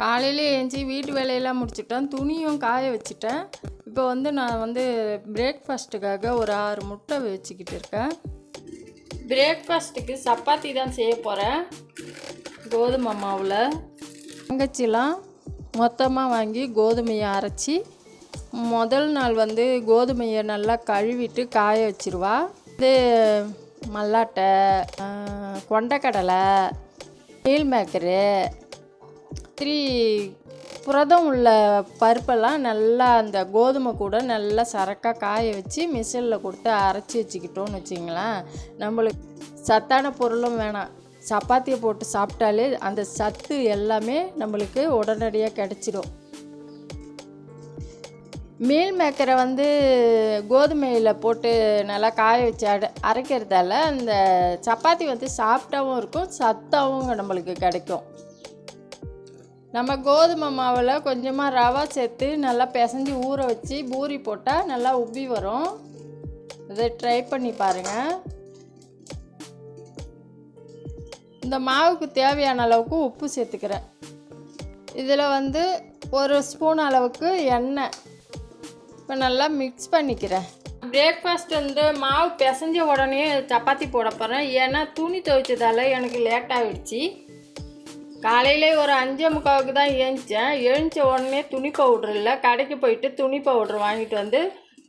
காலையிலே ஏஞ்சி வீட்டு வேலையெல்லாம் முடிச்சிட்டேன் துணியும் காய வச்சிட்டேன். இப்போ வந்து நான் வந்து பிரேக்ஃபாஸ்ட்டுக்காக ஒரு ஆறு முட்டை வச்சுக்கிட்டு இருக்கேன். பிரேக்ஃபாஸ்ட்டுக்கு சப்பாத்தி தான் செய்ய போகிறேன் கோதுமை மாவில். தங்கச்சிலாம் மொத்தமாக வாங்கி கோதுமையை அரைச்சி முதல் நாள் வந்து கோதுமையை நல்லா கழுவிட்டு காய வச்சிருவா. இது மல்லாட்டை கொண்டைக்கடலை மீல் மேக்கரு த்ரீ புரதம் உள்ள பருப்பெல்லாம் நல்லா அந்த கோதுமை கூட நல்லா சரக்காக காய வச்சு மிஷினில் கொடுத்து அரைச்சி வச்சுக்கிட்டோன்னு வச்சிங்களேன் நம்மளுக்கு சத்தான பொருளும் வேணாம். சப்பாத்தியை போட்டு சாப்பிட்டாலே அந்த சத்து எல்லாமே நம்மளுக்கு உடனடியாக கிடச்சிடும் மீல் மேக்கரை வந்து கோதுமையில் போட்டு நல்லா காய வச்சு அட அரைக்கிறதால அந்த சப்பாத்தி வந்து சாப்பிட்டாவும் இருக்கும் சத்தாகவும் நம்மளுக்கு கிடைக்கும். நம்ம கோதுமை மாவில் கொஞ்சமாக ரவா சேர்த்து நல்லா பிசைஞ்சு ஊற வச்சு பூரி போட்டால் நல்லா உப்பி வரும். இதை ட்ரை பண்ணி பாருங்கள் இந்த மாவுக்கு தேவையான அளவுக்கு உப்பு சேர்த்துக்கிறேன். இதில் வந்து ஒரு ஸ்பூன் அளவுக்கு எண்ணெய். இப்போ நல்லா மிக்ஸ் பண்ணிக்கிறேன். பிரேக்ஃபாஸ்ட் வந்து மாவு பிசைஞ்ச உடனே சப்பாத்தி போட போகிறேன் ஏன்னா துணி துவைச்சதால எனக்கு லேட் ஆகிடுச்சி காலையில் ஒரு அஞ்சே முக்காவுக்கு தான் ஏழுந்தேன் எழுந்த உடனே துணி பவுட்ரு இல்லை கடைக்கு போயிட்டு துணி பவுட்ரு வாங்கிட்டு வந்து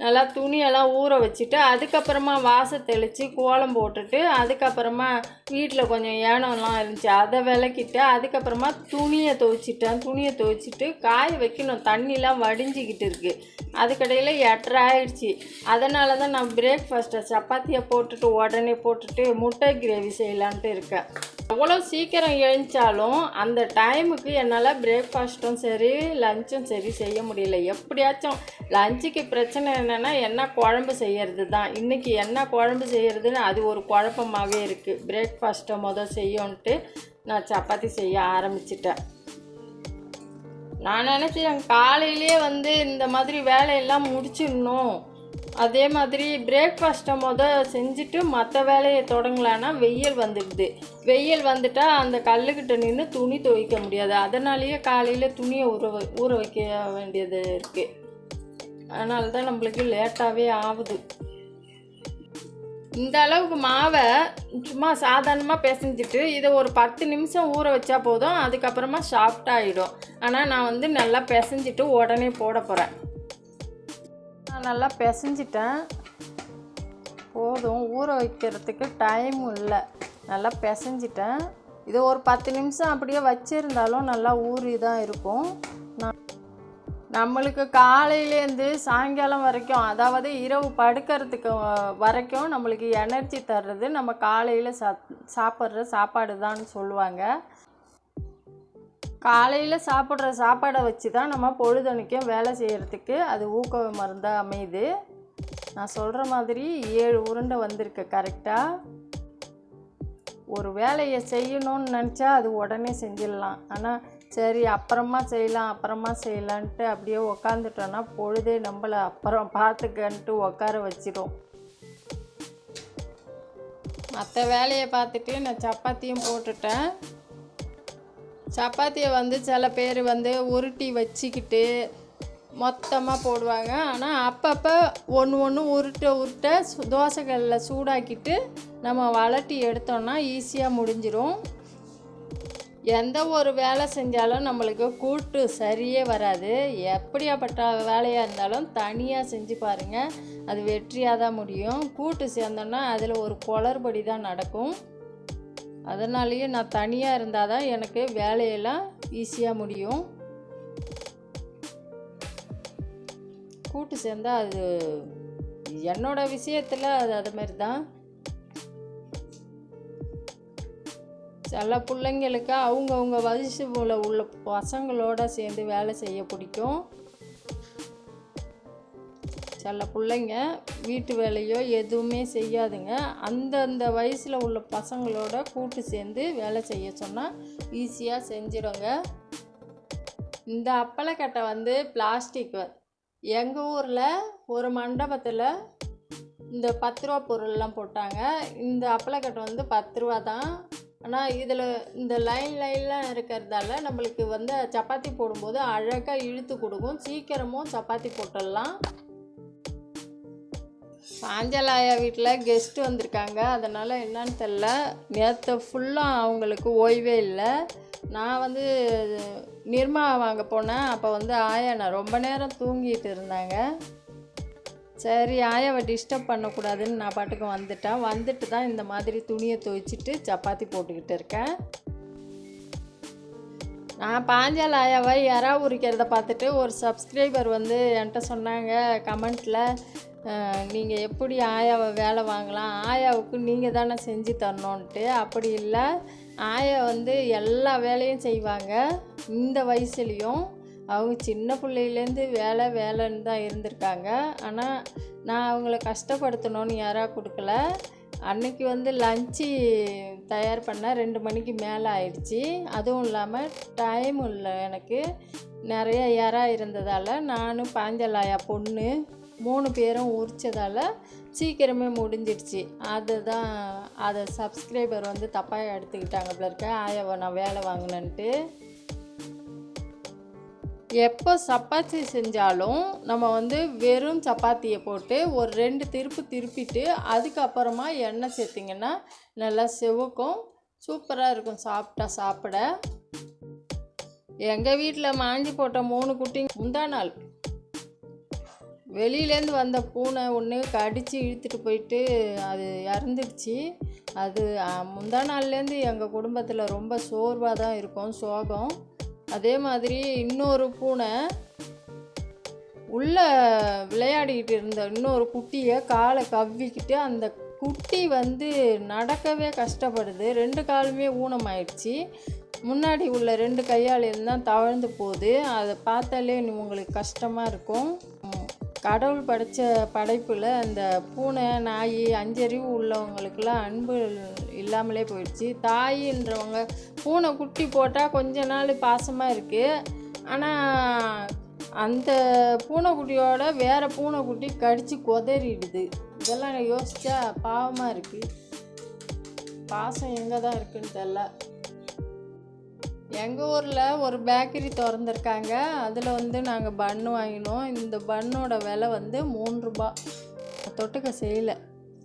நல்லா துணியெல்லாம் ஊற வச்சுட்டு அதுக்கப்புறமா வாசை தெளித்து கோலம் போட்டுட்டு அதுக்கப்புறமா வீட்டில் கொஞ்சம் ஏனம்லாம் இருந்துச்சு அதை விளக்கிட்டு அதுக்கப்புறமா துணியை துவைச்சிட்டேன். துணியை துவைச்சிட்டு காய வைக்கணும். தண்ணிலாம் வடிஞ்சிக்கிட்டு இருக்குது அதுக்கடையில் எட்டரை ஆயிடுச்சு. அதனால தான் நான் பிரேக்ஃபாஸ்ட்டை சப்பாத்தியை போட்டுட்டு உடனே போட்டுட்டு முட்டை கிரேவி செய்யலான்ட்டு இருக்கேன். எவ்வளோ சீக்கிரம் எழுந்தாலும் அந்த டைமுக்கு என்னால் பிரேக்ஃபாஸ்ட்டும் சரி லஞ்சும் சரி செய்ய முடியல. எப்படியாச்சும் லஞ்சுக்கு பிரச்சனை என்னென்னா என்ன குழம்பு செய்யறது தான் இன்றைக்கி என்ன குழம்பு செய்கிறதுன்னு அது ஒரு குழப்பமாகவே இருக்குது பிரேக்ஃபாஸ்ட்டை முதல் செய்யோன்ட்டு நான் சப்பாத்தி செய்ய ஆரம்பிச்சிட்டேன். நான் நினச்சேன் காலையிலே வந்து இந்த மாதிரி வேலையெல்லாம் முடிச்சிடணும். அதே மாதிரி பிரேக்ஃபாஸ்ட்டை முத செஞ்சுட்டு மற்ற வேலையை தொடங்கலான்னா வெயில் வந்துடுது. வெயில் வந்துட்டால் அந்த கல்லுக்கிட்ட நின்று துணி துவைக்க முடியாது. அதனாலேயே காலையில் துணியை ஊற ஊற வைக்க வேண்டியது இருக்குது அதனால தான் நம்மளுக்கு லேட்டாகவே ஆகுது இந்த அளவுக்கு மாவை சும்மா சாதாரணமாக பிசைஞ்சிட்டு இதை ஒரு பத்து நிமிஷம் ஊற வச்சா போதும் அதுக்கப்புறமா சாஃப்டாகிடும் ஆனால் நான் வந்து நல்லா பிசைஞ்சிட்டு உடனே போட போகிறேன் நான் நல்லா பிசைஞ்சிட்டேன். போதும் ஊற வைக்கிறதுக்கு டைமும் இல்லை. நல்லா பிசைஞ்சிட்டேன். இது ஒரு பத்து நிமிஷம் அப்படியே வச்சுருந்தாலும் நல்லா ஊறி தான் இருக்கும். நான் நம்மளுக்கு காலையிலேருந்து சாயங்காலம் வரைக்கும் அதாவது இரவு படுக்கிறதுக்கு வரைக்கும் நம்மளுக்கு எனர்ஜி தர்றது நம்ம காலையில் சாப் சாப்பிட்ற சாப்பாடு தான் சொல்லுவாங்க. காலையில் சாப்பிட்ற சாப்பாடை வச்சு தான் நம்ம பொழுதனைக்கும் வேலை செய்கிறதுக்கு அது ஊக்க மருந்தாக அமையுது. நான் சொல்கிற மாதிரி ஏழு உருண்டை வந்திருக்கு கரெக்டாக ஒரு வேலையை செய்யணும்னு நினச்சா அது உடனே செஞ்சிடலாம். ஆனால் சரி அப்புறமா செய்யலாம் அப்புறமா செய்யலான்ட்டு அப்படியே உக்காந்துட்டோன்னா பொழுதே நம்மளை அப்புறம் பார்த்துக்கன்ட்டு உட்கார வச்சிடும் மற்ற வேலையை பார்த்துட்டு நான் சப்பாத்தியும் போட்டுட்டேன். சப்பாத்தியை வந்து சில பேர் வந்து உருட்டி வச்சுக்கிட்டு மொத்தமாக போடுவாங்க. ஆனால் அப்பப்போ ஒன்று ஒன்று உருட்ட உருட்ட சு- சூடாக்கிட்டு நம்ம வளட்டி எடுத்தோன்னா ஈஸியாக முடிஞ்சிடும் எந்த ஒரு வேலை செஞ்சாலும் நம்மளுக்கு கூட்டு சரியே வராது. எப்படியாப்பட்ட வேலையாக இருந்தாலும் தனியாக செஞ்சு பாருங்கள் அது வெற்றியாக தான் முடியும். கூட்டு சேர்ந்தோன்னா அதில் ஒரு குளறுபடி தான் நடக்கும். அதனாலேயே நான் தனியாக இருந்தால் தான் எனக்கு வேலையெல்லாம் ஈஸியாக முடியும். கூட்டு சேர்ந்தால் அது என்னோடய விஷயத்தில் அது அது மாதிரி தான். சில பிள்ளைங்களுக்கு அவங்கவுங்க வயசுல உள்ள பசங்களோட சேர்ந்து வேலை செய்ய பிடிக்கும். சில பிள்ளைங்க வீட்டு வேலையோ எதுவுமே செய்யாதுங்க. அந்தந்த வயசில் உள்ள பசங்களோட கூட்டு சேர்ந்து வேலை செய்ய சொன்னால் ஈஸியாக செஞ்சிடுங்க. இந்த அப்பளக்கட்டை வந்து பிளாஸ்டிக். எங்கள் ஊரில் ஒரு மண்டபத்தில் இந்த பத்து ரூபா பொருள்லாம் போட்டாங்க. இந்த அப்பளக்கட்டை வந்து பத்து ரூபா தான். ஆனால் இதில் இந்த லைன் லைன்லாம் இருக்கிறதால நம்மளுக்கு வந்து சப்பாத்தி போடும்போது அழகாக இழுத்து கொடுக்கும். சீக்கிரமும் சப்பாத்தி போட்டுடலாம். பாஞ்சலாயா வீட்டில் கெஸ்ட்டு வந்திருக்காங்க. அதனால் என்னன்னு தெரில நேற்று ஃபுல்லாக அவங்களுக்கு ஓய்வே இல்லை. நான் வந்து நிர்மா வாங்க போனேன். அப்போ வந்து ஆயா நான் ரொம்ப நேரம் தூங்கிட்டு இருந்தாங்க. சரி ஆயாவை டிஸ்டர்ப் பண்ணக்கூடாதுன்னு நான் பாட்டுக்கு வந்துட்டேன். வந்துட்டு தான் இந்த மாதிரி துணியை துவைச்சிட்டு சப்பாத்தி போட்டுக்கிட்டு இருக்கேன். நான் பாஞ்சால் ஆயாவை யாரா உரிக்கிறத பார்த்துட்டு ஒரு சப்ஸ்கிரைபர் வந்து என்கிட்ட சொன்னாங்க கமெண்ட்டில் நீங்கள் எப்படி ஆயாவை வேலை வாங்கலாம்? ஆயாவுக்கு நீங்கள் தானே செஞ்சு தரணுன்ட்டு அப்படி இல்லை. ஆயா வந்து எல்லா வேலையும் செய்வாங்க இந்த வயசுலேயும். அவங்க சின்ன பிள்ளையிலேருந்து வேலை வேலைன்னு தான் இருந்திருக்காங்க. ஆனால் நான் அவங்கள கஷ்டப்படுத்தணும்னு யாராக கொடுக்கல. அன்னைக்கு வந்து லஞ்சு தயார் பண்ண ரெண்டு மணிக்கு மேலே ஆயிடுச்சு. அதுவும் இல்லாமல் டைம் இல்லை எனக்கு. நிறைய யாரா இருந்ததால் நானும் பாஞ்சலாயா பொண்ணு மூணு பேரும் உரிச்சதால் சீக்கிரமே முடிஞ்சிடுச்சு. அதுதான் அதை சப்ஸ்கிரைபர் வந்து தப்பாக எடுத்துக்கிட்டாங்க போல இருக்க. ஆயாவை நான் வேலை வாங்கினேன்ட்டு. எப்போ சப்பாத்தி செஞ்சாலும் நம்ம வந்து வெறும் சப்பாத்தியை போட்டு ஒரு ரெண்டு திருப்பு திருப்பிட்டு அதுக்கப்புறமா எண்ணெய் சேர்த்திங்கன்னா நல்லா செவக்கும். சூப்பராக இருக்கும் சாப்பிட்டா சாப்பிட. எங்கள் வீட்டில் மாஞ்சி போட்ட மூணு குட்டி முந்தா நாள். வெளியிலேருந்து வந்த பூனை ஒன்று கடித்து இழுத்துட்டு போயிட்டு அது இறந்துடுச்சு. அது முந்தா நாள்லேருந்து எங்கள் குடும்பத்தில் ரொம்ப சோர்வாக தான் இருக்கும் சோகம். அதே மாதிரி இன்னொரு பூனை உள்ளே விளையாடிக்கிட்டு இருந்த இன்னொரு குட்டியை காலை கவ்விக்கிட்டு அந்த குட்டி வந்து நடக்கவே கஷ்டப்படுது. ரெண்டு காலுமே ஊனமாயிடுச்சு. முன்னாடி உள்ள ரெண்டு கையாலையும் தான் தவழ்ந்து போகுது. அதை பார்த்தாலே உங்களுக்கு கஷ்டமாக இருக்கும். கடவுள் படைத்த படைப்பில் அந்த பூனை நாய் அஞ்சறிவு உள்ளவங்களுக்கெல்லாம் அன்பு இல்லாமலே போயிடுச்சு. தாயின்றவங்க பூனை குட்டி போட்டால் கொஞ்ச நாள் பாசமாக இருக்குது ஆனால் அந்த பூனைக்குட்டியோட வேறு பூனைக்குட்டி கடித்து கொதறிடுது. இதெல்லாம் யோசித்தா பாவமாக இருக்குது பாசம் எங்கே தான் இருக்குன்னு தெரில எங்கள் ஊரில் ஒரு பேக்கரி திறந்துருக்காங்க. அதில் வந்து நாங்கள் பன்னு வாங்கினோம். இந்த பன்னோட விலை வந்து மூணு ரூபா. தொட்டுக்க செய்யலை.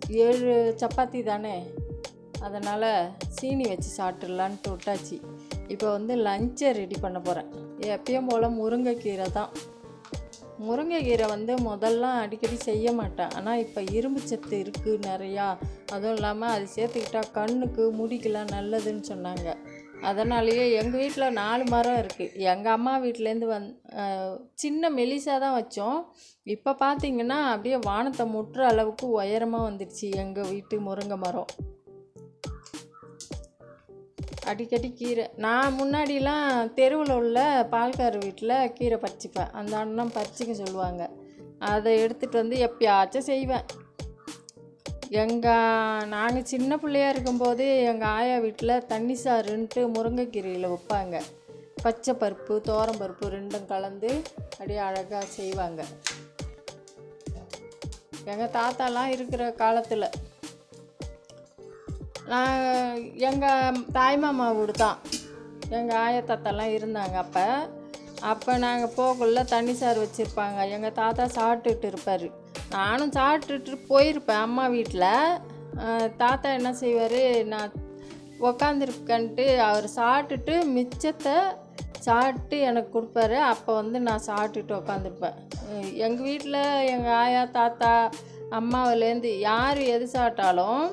ஏழு சப்பாத்தி தானே. அதனால் சீனி வச்சு சாப்பிட்றலான்ட்டு விட்டாச்சு. இப்போ வந்து லஞ்சை ரெடி பண்ண போகிறேன் எப்பயும் போல் முருங்கைக்கீரை தான். முருங்கைக்கீரை வந்து முதல்லாம் அடிக்கடி செய்ய மாட்டேன். ஆனால் இப்போ இரும்பு சத்து இருக்குது நிறையா. அதுவும் இல்லாமல் அது சேர்த்துக்கிட்டா கண்ணுக்கு முடிக்கெலாம் நல்லதுன்னு சொன்னாங்க. அதனாலேயே எங்கள் வீட்டில் நாலு மரம் இருக்குது எங்கள் அம்மா வீட்டிலேருந்து வந் சின்ன மெலிசாக தான் வச்சோம். இப்போ பார்த்தீங்கன்னா அப்படியே வானத்தை முட்டுற அளவுக்கு உயரமாக வந்துடுச்சு எங்கள் வீட்டு முருங்கை மரம். அடிக்கடி கீரை. நான் முன்னாடிலாம் தெருவில் உள்ள பால்கார வீட்டில் கீரை பறிச்சுப்பேன். அந்த அண்ணன் பறிச்சிக்க சொல்லுவாங்க. அதை எடுத்துகிட்டு வந்து எப்பயாச்சும் செய்வேன். எங்கள் நாங்கள் சின்ன பிள்ளையா இருக்கும்போது எங்கள் ஆயா வீட்டில் தண்ணி சாறுன்ட்டு முருங்கைக்கீரையில் வைப்பாங்க. பச்சை பருப்பு தோரம்பருப்பு ரெண்டும் கலந்து அப்படியே அழகாக செய்வாங்க. எங்கள் தாத்தாலாம் இருக்கிற காலத்தில் நான் எங்கள் தாய்மாமா வீடு தான். எங்கள் ஆயா தாத்தாலாம் இருந்தாங்க அப்போ. அப்போ நாங்கள் போகக்குள்ள தண்ணி சாறு வச்சுருப்பாங்க. எங்கள் தாத்தா சாப்பிட்டுட்டு இருப்பார். நானும் சாப்பிட்டுட்டு போயிருப்பேன் அம்மா வீட்டில். தாத்தா என்ன செய்வார் நான் உக்காந்துருக்கன்ட்டு அவர் சாப்பிட்டுட்டு மிச்சத்தை சாப்பிட்டு எனக்கு கொடுப்பாரு. அப்போ வந்து நான் சாப்பிட்டுட்டு உக்காந்துருப்பேன். எங்கள் வீட்டில் எங்கள் ஆயா தாத்தா அம்மாவிலேருந்து யார் எது சாப்பிட்டாலும்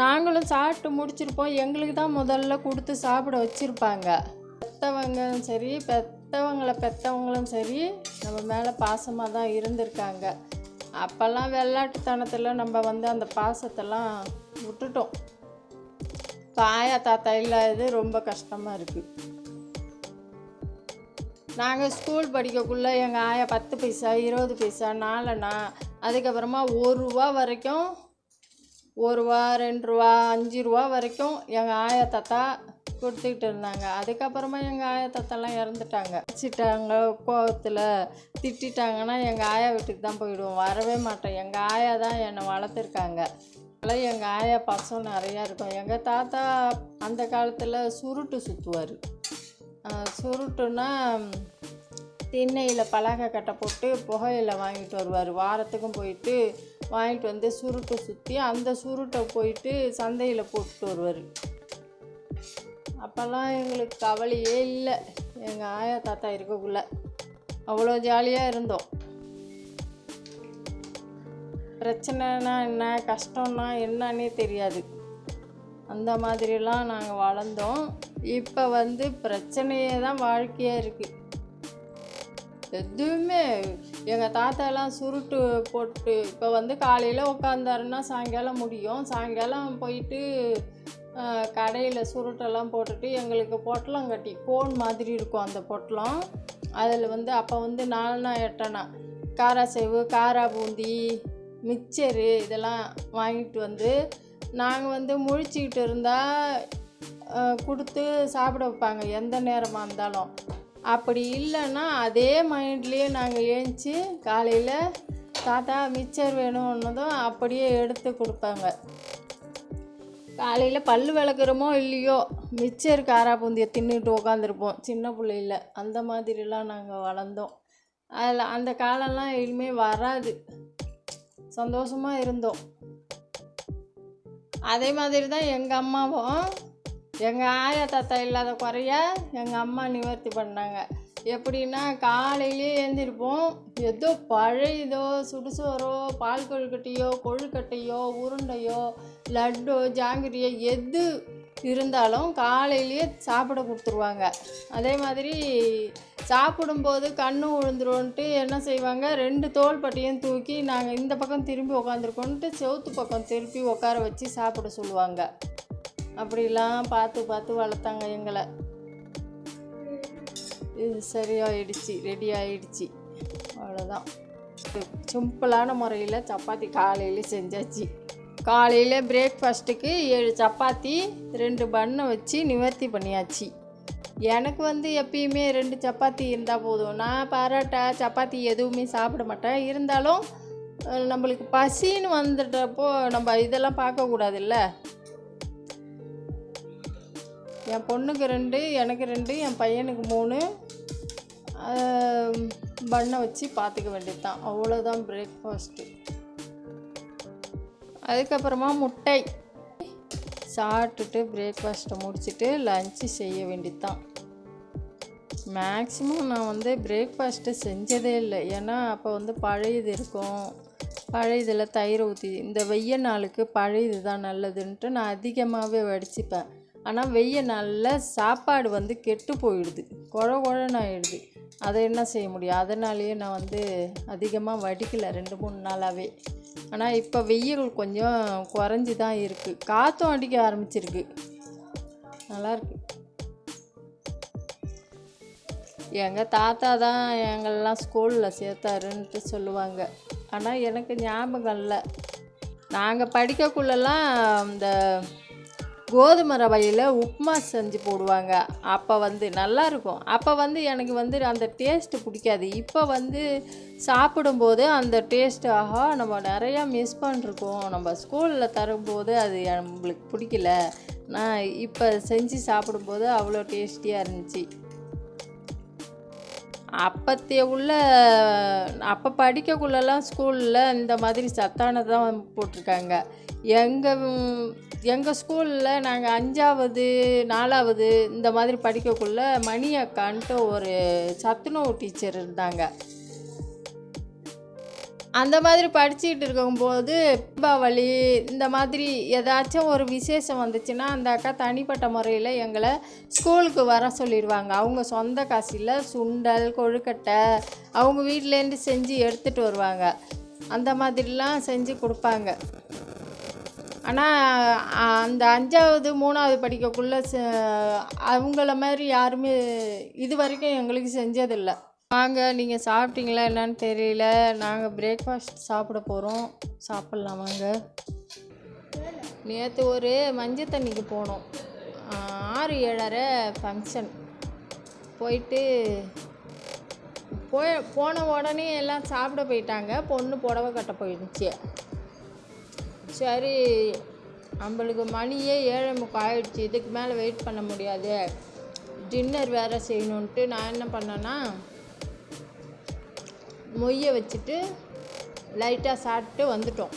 நாங்களும் சாப்பிட்டு முடிச்சிருப்போம். எங்களுக்கு தான் முதல்ல கொடுத்து சாப்பிட வச்சுருப்பாங்க. பெத்தவங்களும் சரி பெத்தவங்களை பெத்தவங்களும் சரி நம்ம மேலே பாசமாக தான் இருந்திருக்காங்க. அப்போல்லாம் வெள்ளாட்டுத்தனத்தில் நம்ம வந்து அந்த பாசத்தெல்லாம் விட்டுட்டோம். இப்போ ஆயா தாத்தா இல்லாதது ரொம்ப கஷ்டமாக இருக்குது நாங்கள் ஸ்கூல் படிக்கக்குள்ளே எங்கள் ஆயா பத்து பைசா இருபது பைசா நாலனா அதுக்கப்புறமா ஒரு ரூபா வரைக்கும் ஒரு ரூபா ரெண்டு ரூபா அஞ்சு ரூபா வரைக்கும் எங்கள் ஆயா தாத்தா கொடுத்துக்கிட்டு இருந்தாங்க. அதுக்கப்புறமா எங்கள் ஆயா தாத்தாலாம் இறந்துட்டாங்க. வச்சுட்டாங்க கோவத்தில் திட்டிட்டாங்கன்னா எங்கள் ஆயா வீட்டுக்கு தான் போயிடுவோம். வரவே மாட்டோம். எங்கள் ஆயா தான் என்னை வளர்த்துருக்காங்க. அதெல்லாம் எங்கள் ஆயா பசம் நிறையா இருக்கும். எங்கள் தாத்தா அந்த காலத்தில் சுருட்டு சுற்றுவார் சுருட்டுன்னா திண்ணையில் பலகை கட்டை போட்டு புகையில் வாங்கிட்டு வருவார். வாரத்துக்கும் போயிட்டு வாங்கிட்டு வந்து சுருட்டை சுற்றி அந்த சுருட்டை போயிட்டு சந்தையில் போட்டுட்டு வருவார். அப்போல்லாம் எங்களுக்கு கவலையே இல்லை. எங்கள் ஆயா தாத்தா இருக்கக்குள்ள. அவ்வளோ ஜாலியாக இருந்தோம். பிரச்சனைனா என்ன கஷ்டம்னா என்னன்னே தெரியாது. அந்த மாதிரிலாம் நாங்கள் வளர்ந்தோம். இப்போ வந்து பிரச்சனையே தான் வாழ்க்கையாக இருக்குது எதுவுமே எங்கள் தாத்தாலாம் சுருட்டு போட்டு இப்போ வந்து காலையில் உட்காந்தாருன்னா சாயங்காலம் முடியும். சாயங்காலம் போயிட்டு கடையில் சுருட்டெல்லாம் போட்டுட்டு எங்களுக்கு பொட்டலம் கட்டி கோன் மாதிரி இருக்கும் அந்த பொட்டலம். அதில் வந்து அப்போ வந்து நாலனா எட்டனா காராசேவு காரா பூந்தி மிக்சரு இதெல்லாம் வாங்கிட்டு வந்து நாங்கள் வந்து முழிச்சிக்கிட்டு இருந்தால் கொடுத்து சாப்பிட வைப்பாங்க எந்த நேரமாக இருந்தாலும். அப்படி இல்லைன்னா அதே மைண்ட்லேயே நாங்கள் ஏஞ்சி காலையில் தாத்தா மிக்சர் வேணும்னதும் அப்படியே எடுத்து கொடுப்பாங்க. காலையில் பல் விளக்குறோமோ இல்லையோ மிச்சர் காரா பூந்தியை தின்னுட்டு உட்காந்துருப்போம் சின்ன பிள்ளையில் அந்த மாதிரிலாம் நாங்கள் வளர்ந்தோம். அதில் அந்த காலம்லாம் எதுவுமே வராது. சந்தோஷமாக இருந்தோம். அதே மாதிரி தான் எங்கள் அம்மாவும் எங்கள் ஆயா தாத்தா இல்லாத குறைய எங்கள் அம்மா நிவர்த்தி பண்ணாங்க. எப்படின்னா காலையிலே எழுந்திருப்போம். ஏதோ பழையதோ சுடுசோறோ பால் கொழுக்கட்டையோ கொழுக்கட்டையோ உருண்டையோ லட்டோ ஜாங்கிரியோ எது இருந்தாலும் காலையிலேயே சாப்பிட கொடுத்துருவாங்க. அதே மாதிரி சாப்பிடும்போது கண்ணு விழுந்துருவோன்ட்டு என்ன செய்வாங்க? ரெண்டு தோல் பட்டியும் தூக்கி நாங்கள் இந்த பக்கம் திரும்பி உக்காந்துருக்கோன்ட்டு செவுத்து பக்கம் திருப்பி உட்கார வச்சு சாப்பிட சொல்லுவாங்க. அப்படிலாம் பார்த்து பார்த்து வளர்த்தாங்க எங்களை. இது சரியாயிடுச்சு ரெடி ஆயிடுச்சு அவ்வளோதான் சிம்பிளான முறையில் சப்பாத்தி காலையில் செஞ்சாச்சு. காலையில் பிரேக்ஃபாஸ்ட்டுக்கு ஏழு சப்பாத்தி ரெண்டு பண்ணை வச்சு நிவர்த்தி பண்ணியாச்சு. எனக்கு வந்து எப்பயுமே ரெண்டு சப்பாத்தி இருந்தால் போதும். நான் பரோட்டா சப்பாத்தி எதுவுமே சாப்பிட மாட்டேன். இருந்தாலும் நம்மளுக்கு பசின்னு வந்துட்டப்போ நம்ம இதெல்லாம் பார்க்கக்கூடாதுல்ல என் பொண்ணுக்கு ரெண்டு எனக்கு ரெண்டு என் பையனுக்கு மூணு பண்ணை வச்சு பார்த்துக்க வேண்டியது தான் அவ்வளோதான் பிரேக்ஃபாஸ்ட்டு அதுக்கப்புறமா முட்டை. சாப்பிட்டுட்டு பிரேக்ஃபாஸ்ட்டை முடிச்சுட்டு லஞ்சு செய்ய வேண்டியது தான் மேக்ஸிமம் நான் வந்து பிரேக்ஃபாஸ்ட்டு செஞ்சதே இல்லை. ஏன்னா அப்போ வந்து பழையது இருக்கும். பழையதில் தயிர் ஊற்றி இந்த வெய்ய நாளுக்கு பழையது தான் நல்லதுன்ட்டு நான் அதிகமாகவே வடிச்சுப்பேன். ஆனால் வெய்ய நாளில் சாப்பாடு வந்து கெட்டு போயிடுது. குழ குழன்னு ஆயிடுது. அதை என்ன செய்ய முடியும்? அதனாலேயே நான் வந்து அதிகமாக வடிக்கலை ரெண்டு மூணு நாளாகவே ஆனால் இப்போ வெயில் கொஞ்சம் குறைஞ்சி தான் இருக்குது காற்றும் அடிக்க ஆரம்பிச்சிருக்கு. நல்லாயிருக்கு எங்கள் தாத்தா தான் எங்கள்லாம் ஸ்கூலில் சேர்த்தாருன்ட்டு சொல்லுவாங்க. ஆனால் எனக்கு ஞாபகம் இல்லை. நாங்கள் படிக்கக்குள்ளெல்லாம் இந்த கோதுமை ரவையில் உப்புமா செஞ்சு போடுவாங்க. அப்போ வந்து நல்லா இருக்கும் அப்போ வந்து எனக்கு வந்து அந்த டேஸ்ட்டு பிடிக்காது. இப்போ வந்து சாப்பிடும்போது அந்த டேஸ்ட் ஆஹா நம்ம நிறையா மிஸ் பண்ணிருக்கோம். நம்ம ஸ்கூலில் தரும்போது அது நம்மளுக்கு பிடிக்கல. நான் இப்போ செஞ்சு சாப்பிடும்போது அவ்வளோ டேஸ்டியாக இருந்துச்சு. அப்பத்திய உள்ள அப்போ படிக்கக்குள்ளெல்லாம் ஸ்கூலில் இந்த மாதிரி சத்தானதான் போட்டிருக்காங்க. எங்கள் எங்கள் ஸ்கூலில் நாங்கள் அஞ்சாவது நாலாவது இந்த மாதிரி படிக்கக்குள்ள மணி அக்கான்ட்டு ஒரு சத்துணவு டீச்சர் இருந்தாங்க. அந்த மாதிரி படிச்சுக்கிட்டு இருக்கும்போது தீபாவளி இந்த மாதிரி ஏதாச்சும் ஒரு விசேஷம் வந்துச்சுன்னா அந்த அக்கா தனிப்பட்ட முறையில் எங்களை ஸ்கூலுக்கு வர சொல்லிடுவாங்க. அவங்க சொந்த காசில் சுண்டல் கொழுக்கட்டை அவங்க வீட்டிலேருந்து செஞ்சு எடுத்துகிட்டு வருவாங்க. அந்த மாதிரிலாம் செஞ்சு கொடுப்பாங்க. ஆனால் அந்த அஞ்சாவது மூணாவது படிக்கக்குள்ளே அவங்கள மாதிரி யாருமே இது வரைக்கும் எங்களுக்கு செஞ்சதில்லை. வாங்க நீங்கள் சாப்பிட்டீங்களா என்னன்னு தெரியல. நாங்கள் பிரேக்ஃபாஸ்ட் சாப்பிட போகிறோம் சாப்பிட்லாம் வாங்க. நேற்று ஒரு மஞ்சள் தண்ணிக்கு போனோம். ஆறு ஏழரை ஃபங்க்ஷன் போயிட்டு போய் போன உடனே எல்லாம் சாப்பிட போயிட்டாங்க. பொண்ணு புடவை கட்ட போயிடுச்சு. சரி நம்மளுக்கு மணியே ஏழை முக்கம் ஆயிடுச்சு. இதுக்கு மேலே வெயிட் பண்ண முடியாது. டின்னர் வேறு செய்யணுன்ட்டு நான் என்ன பண்ணேன்னா மொய்யை வச்சுட்டு லைட்டாக சாப்பிட்டு வந்துட்டோம்.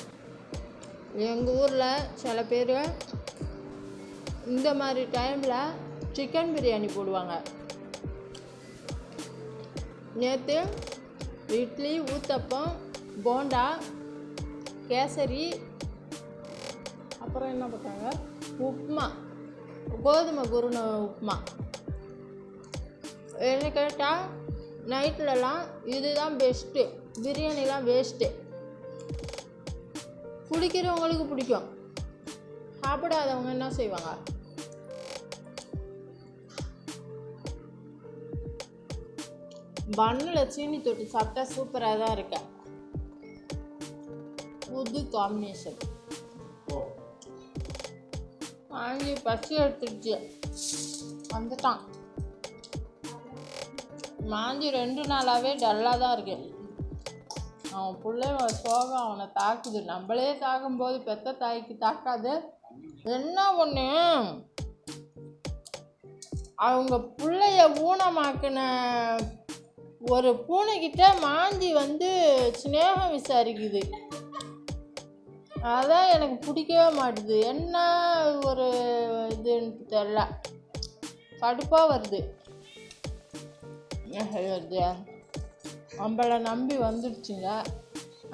எங்கள் ஊரில் சில பேர் இந்த மாதிரி டைமில் சிக்கன் பிரியாணி போடுவாங்க. நேற்று இட்லி ஊத்தப்பம் போண்டா கேசரி அப்புறம் என்ன பண்ணாங்க உப்புமா கோதுமை குருண உப்புமா என்ன கேட்டால் நைட்லலாம் இதுதான் பெஸ்ட்டு பிரியாணிலாம் வேஸ்ட்டு பிடிக்கிறவங்களுக்கு பிடிக்கும். சாப்பிடாதவங்க என்ன செய்வாங்க? பன்னில் சீனி தொட்டு சாப்பிட்டா சூப்பராக தான் இருக்கேன் புது காம்பினேஷன் வாங்கி பசி எடுத்துடுச்சு. வந்துட்டான். மாஞ்சி ரெண்டு நாளாகவே டல்லாக தான் இருக்கு அவன் பிள்ளை சோகம் அவனை தாக்குது. நம்மளே தாக்கும்போது பெத்த தாய்க்கு தாக்காது. என்ன ஒன்று அவங்க பிள்ளைய ஊனமாக்கின ஒரு பூனைக்கிட்ட மாஞ்சி வந்து சிநேகம் விசாரிக்குது. அதான் எனக்கு பிடிக்கவே மாட்டுது. என்ன ஒரு இதுன்னு தெரில கடுப்பாக வருது. என்ன செய்யறது நம்மளை நம்பி வந்துடுச்சுங்க.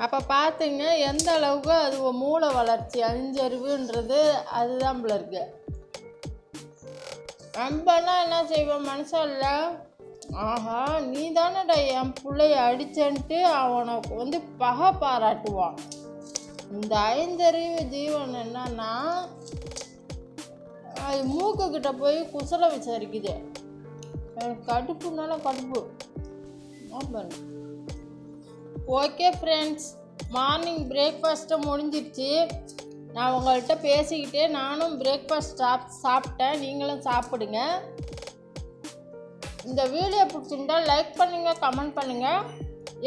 அப்போ பார்த்துங்க எந்த அளவுக்கு அது மூளை வளர்ச்சி அஞ்சறிவுன்றது அதுதான் போல இருக்கு. நம்பனா என்ன செய்வோம் மனுஷன் இல்லை. ஆஹா நீ தானடா என் பிள்ளைய அடிச்சன்ட்டு அவனை வந்து பகை பாராட்டுவான். இந்த ஐந்தறிவு ஜீவன் என்னன்னா அது மூக்கு கிட்ட போய் குசல விசாரிக்குது. எனக்கு கடுப்புனால கடுப்பு. ஓகே ஃப்ரெண்ட்ஸ் மார்னிங் பிரேக்ஃபாஸ்ட்டை முடிஞ்சிருச்சு. நான் உங்கள்கிட்ட பேசிக்கிட்டே நானும் பிரேக்ஃபாஸ்ட் சாப் சாப்பிட்டேன். நீங்களும் சாப்பிடுங்க. இந்த வீடியோ பிடிச்சிருந்தா லைக் பண்ணுங்கள் கமெண்ட் பண்ணுங்கள்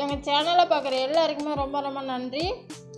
எங்கள் சேனலை பார்க்குற எல்லாருக்குமே ரொம்ப ரொம்ப நன்றி.